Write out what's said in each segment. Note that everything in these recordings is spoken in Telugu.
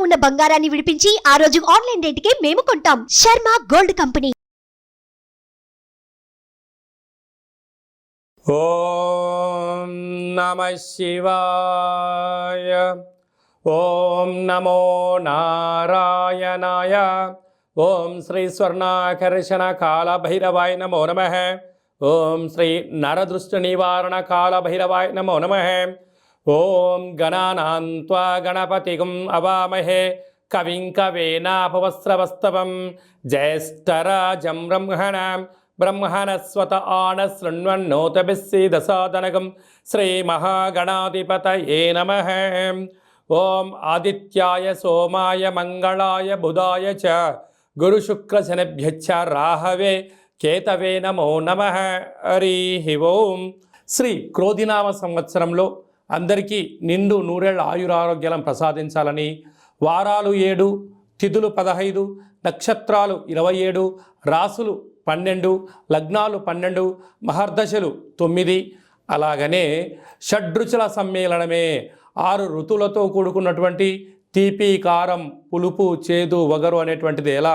ఉన్న బంగారాన్ని విడిపించి ఆ రోజు ఆన్లైన్ రేటుకే మేము కొంటాం. Sharma gold company. ఓం నమ శివాయ. ఓం నమో నారాయణాయ. ఓం శ్రీ స్వర్ణాకర్షణ కాళభైరవాయ నమో నమ. ఓం శ్రీ నరదృష్టి నివారణ కాళభైరవాయ నమో నమ. ఓం గణానాన్వా గణపతిగుం అవామహే. కవిం కవేనాపవస్త్రవస్తవం. జ్యేష్ఠరాజం బ్రహ్మణాం. బ్రహ్మణస్వత ఆన శృణ్వన్నోతభిస్సీదసాదనగం శ్రీమహాగణాధిపతయే నమ. ఓం ఆదిత్యాయ సోమాయ మంగళాయ బుధాయ చ. గురుశుక్రశనభ్యచ్చ రాహవే. కేతవే నమో నమ. హరి ఓం. శ్రీ క్రోధినామ సంవత్సరంలో అందరికీ నిండు నూరేళ్ళ ఆయురారోగ్యాలను ప్రసాదించాలని వారాలు ఏడు తిథులు పదహైదు నక్షత్రాలు ఇరవై ఏడు రాసులు పన్నెండు లగ్నాలు పన్నెండు మహర్దశలు తొమ్మిది. అలాగనే షడ్రుచుల సమ్మేళనమే ఆరు ఋతువులతో కూడుకున్నటువంటి తీపి కారం పులుపు చేదు వగరు అనేటువంటిది ఎలా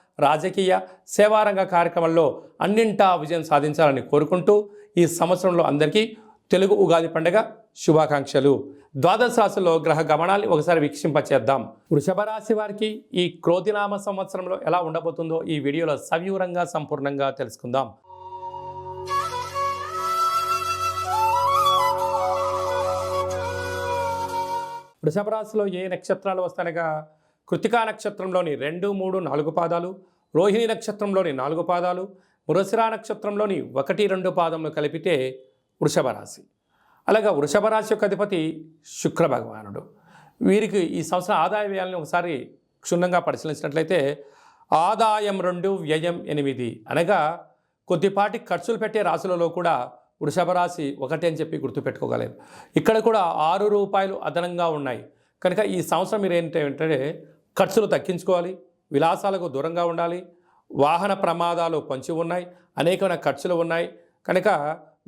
రాజకీయ సేవారంగ కార్యక్రమంలో అన్నింటా విజయం సాధించాలని కోరుకుంటూ ఈ సంవత్సరంలో అందరికీ తెలుగు ఉగాది పండుగ శుభాకాంక్షలు. ద్వాదశ రాశుల్లో గ్రహ గమనాన్ని ఒకసారి వీక్షింపచేద్దాం. వృషభ రాశి వారికి ఈ క్రోధినామ సంవత్సరంలో ఎలా ఉండబోతుందో ఈ వీడియోలో సవివరంగా సంపూర్ణంగా తెలుసుకుందాం. వృషభ రాశిలో ఏ నక్షత్రాలు వస్తానగా కృతికా నక్షత్రంలోని రెండు మూడు నాలుగు పాదాలు రోహిణి నక్షత్రంలోని నాలుగు పాదాలు మృసిరా నక్షత్రంలోని ఒకటి రెండు పాదములు కలిపితే వృషభ రాశి. అలాగా వృషభ రాశి యొక్క అధిపతి శుక్ర భగవానుడు. వీరికి ఈ సంవత్సరం ఆదాయ వ్యయాలను ఒకసారి క్షుణ్ణంగా పరిశీలించినట్లయితే ఆదాయం రెండు వ్యయం ఎనిమిది అనగా కొద్దిపాటి ఖర్చులు పెట్టే రాశులలో కూడా వృషభ రాశి ఒకటి అని చెప్పి గుర్తుపెట్టుకోగలేదు ఇక్కడ కూడా ఆరు రూపాయలు అదనంగా ఉన్నాయి. కనుక ఈ సంవత్సరం మీరు ఏంటంటే ఖర్చులు తగ్గించుకోవాలి విలాసాలకు దూరంగా ఉండాలి వాహన ప్రమాదాలు పంచి ఉన్నాయి అనేకమైన ఖర్చులు ఉన్నాయి. కనుక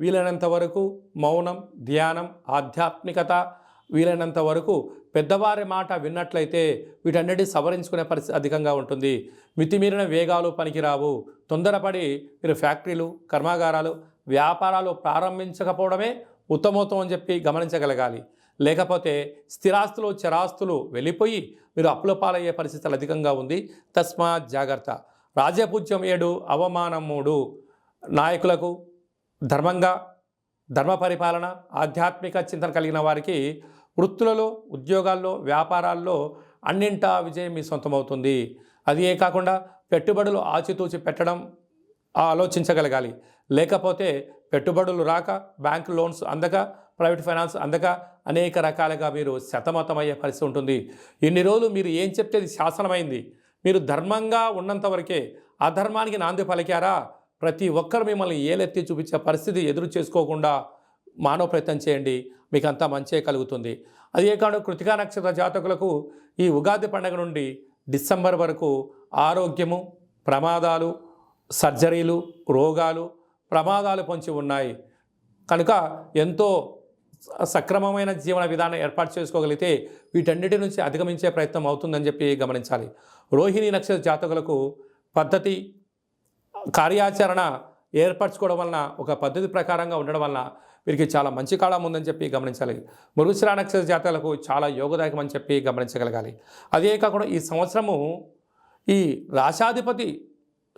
వీలైనంత వరకు మౌనం ధ్యానం ఆధ్యాత్మికత వీలైనంత వరకు పెద్దవారి మాట విన్నట్లయితే వీటన్నిటి సవరించుకునే పరిస్థితి అధికంగా ఉంటుంది. మితిమీరిన వేగాలు పనికిరావు. తొందరపడి మీరు ఫ్యాక్టరీలు కర్మాగారాలు వ్యాపారాలు ప్రారంభించకపోవడమే ఉత్తమోత్తం అని చెప్పి గమనించగలగాలి. లేకపోతే స్థిరాస్తులు చరాస్తులు వెళ్ళిపోయి మీరు అప్పుల పాలయ్యే పరిస్థితులు అధికంగా ఉంది. తస్మాత్ జాగ్రత్త. రాజపూజ్యం ఏడు అవమానం మూడు. నాయకులకు ధర్మంగా ధర్మ పరిపాలన ఆధ్యాత్మిక చింతన కలిగిన వారికి వృత్తులలో ఉద్యోగాల్లో వ్యాపారాల్లో అన్నింటా విజయం మీ సొంతమవుతుంది. అది ఏ కాకుండా పెట్టుబడులు ఆచితూచి పెట్టడం ఆలోచించగలగాలి. లేకపోతే పెట్టుబడులు రాక బ్యాంక్ లోన్స్ అందక ప్రైవేట్ ఫైనాన్స్ అందక అనేక రకాలుగా మీరు శతమతమయ్యే పరిస్థితి ఉంటుంది. ఇన్ని రోజులు మీరు ఏం చెప్తే అది శాసనమైంది? మీరు ధర్మంగా ఉన్నంత వరకే అధర్మానికి నాంది పలికారా? ప్రతి ఒక్కరు మిమ్మల్ని ఏలెత్తి చూపించే పరిస్థితి ఎదురు చేసుకోకుండా మానవ ప్రయత్నం చేయండి. మీకు అంతా మంచే కలుగుతుంది. అదే కాదు కృతికా నక్షత్ర జాతకులకు ఈ ఉగాది పండుగ నుండి డిసెంబర్ వరకు ఆరోగ్యము ప్రమాదాలు సర్జరీలు రోగాలు ప్రమాదాలు పొంచి ఉన్నాయి. కనుక ఎంతో సక్రమమైన జీవన విధానం ఏర్పాటు చేసుకోగలిగితే వీటన్నిటి నుంచి అధిగమించే ప్రయత్నం అవుతుందని చెప్పి గమనించాలి. రోహిణి నక్షత్ర జాతకులకు పద్ధతి కార్యాచరణ ఏర్పరచుకోవడం వలన ఒక పద్ధతి ప్రకారంగా ఉండడం వలన వీరికి చాలా మంచి కాలం ఉందని చెప్పి గమనించాలి. మృగశిరా నక్షత్ర జాతకులకు చాలా యోగదాయకం అని చెప్పి గమనించగలగాలి. అదే కాకుండా ఈ సంవత్సరము ఈ రాశాధిపతి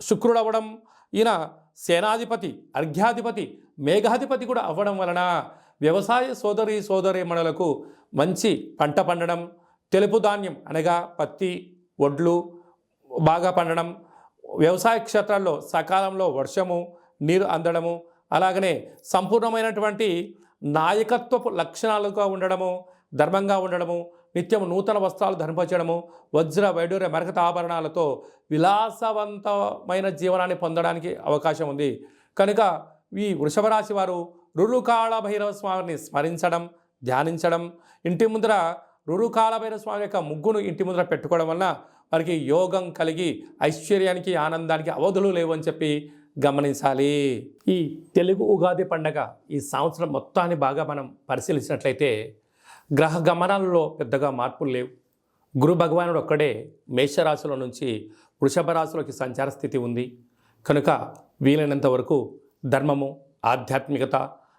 శుక్రుడు అవ్వడం ఈయన సేనాధిపతి అర్ఘ్యాధిపతి మేఘాధిపతి కూడా అవ్వడం వలన వ్యవసాయ సోదరి సోదరీమణులకు మంచి పంట పండడం తెలుపు ధాన్యం అనగా పత్తి వడ్లు బాగా పండడం వ్యవసాయ క్షేత్రాల్లో సకాలంలో వర్షము నీరు అందడము అలాగనే సంపూర్ణమైనటువంటి నాయకత్వపు లక్షణాలుగా ఉండడము ధర్మంగా ఉండడము నిత్యం నూతన వస్త్రాలు ధరింపచేయడము వజ్ర వైడూర్య మరకత ఆభరణాలతో విలాసవంతమైన జీవనాన్ని పొందడానికి అవకాశం ఉంది. కనుక ఈ వృషభ రాశి వారు భైరవ స్వామిని స్మరించడం ధ్యానించడం ఇంటి ముందర రురుకాళ భైరవ స్వామి యొక్క ముగ్గును ఇంటి ముందర పెట్టుకోవడం వలన వారికి యోగం కలిగి ఐశ్వర్యానికి ఆనందానికి అవధులు లేవు అని చెప్పి గమనించాలి. ఈ తెలుగు ఉగాది పండగ ఈ సంవత్సరం మొత్తాన్ని బాగా మనం పరిశీలించినట్లయితే గ్రహ గమనాలలో పెద్దగా మార్పులు లేవు. గురు భగవానుడు ఒక్కడే మేషరాశిలో నుంచి వృషభ రాశిలోకి సంచార స్థితి ఉంది. కనుక వీలైనంత వరకు ధర్మము ఆధ్యాత్మికత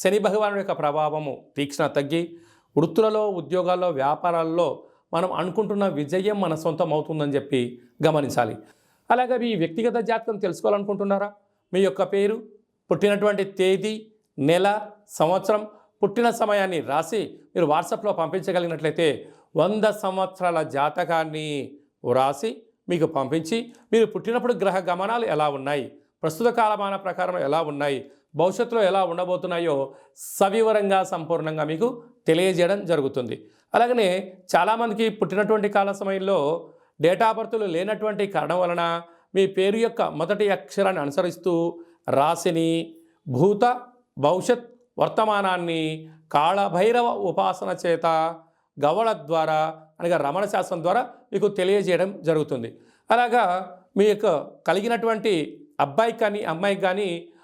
శని భగవానుడి యొక్క ప్రభావము తీక్షణ తగ్గి వృత్తులలో ఉద్యోగాల్లో వ్యాపారాల్లో మనం అనుకుంటున్న విజయం మన సొంతం అవుతుందని చెప్పి గమనించాలి. అలాగే మీ వ్యక్తిగత జాతకం తెలుసుకోవాలనుకుంటున్నారా? మీ యొక్క పేరు పుట్టినటువంటి తేదీ నెల సంవత్సరం పుట్టిన సమయాన్ని రాసి మీరు వాట్సాప్లో పంపించగలిగినట్లయితే వంద సంవత్సరాల జాతకాన్ని వ్రాసి మీకు పంపించి మీరు పుట్టినప్పుడు గ్రహ గమనాలు ఎలా ఉన్నాయి? ప్రస్తుత కాలమాన ప్రకారం ఎలా ఉన్నాయి? భవిష్యత్తులో ఎలా ఉండబోతున్నాయో సవివరంగా సంపూర్ణంగా మీకు తెలియజేయడం జరుగుతుంది. అలాగనే చాలామందికి పుట్టినటువంటి కాల సమయంలో డేటా బర్త్లు లేనటువంటి కారణం వలన మీ పేరు యొక్క మొదటి అక్షరాన్ని అనుసరిస్తూ రాశిని భూత భవిష్యత్ వర్తమానాన్ని కాళభైరవ ఉపాసన చేత గవళ ద్వారా అనగా రమణ శాస్త్రం ద్వారా మీకు తెలియజేయడం జరుగుతుంది. అలాగా మీ యొక్క కలిగినటువంటి అబ్బాయికి కానీ అమ్మాయికి కానీ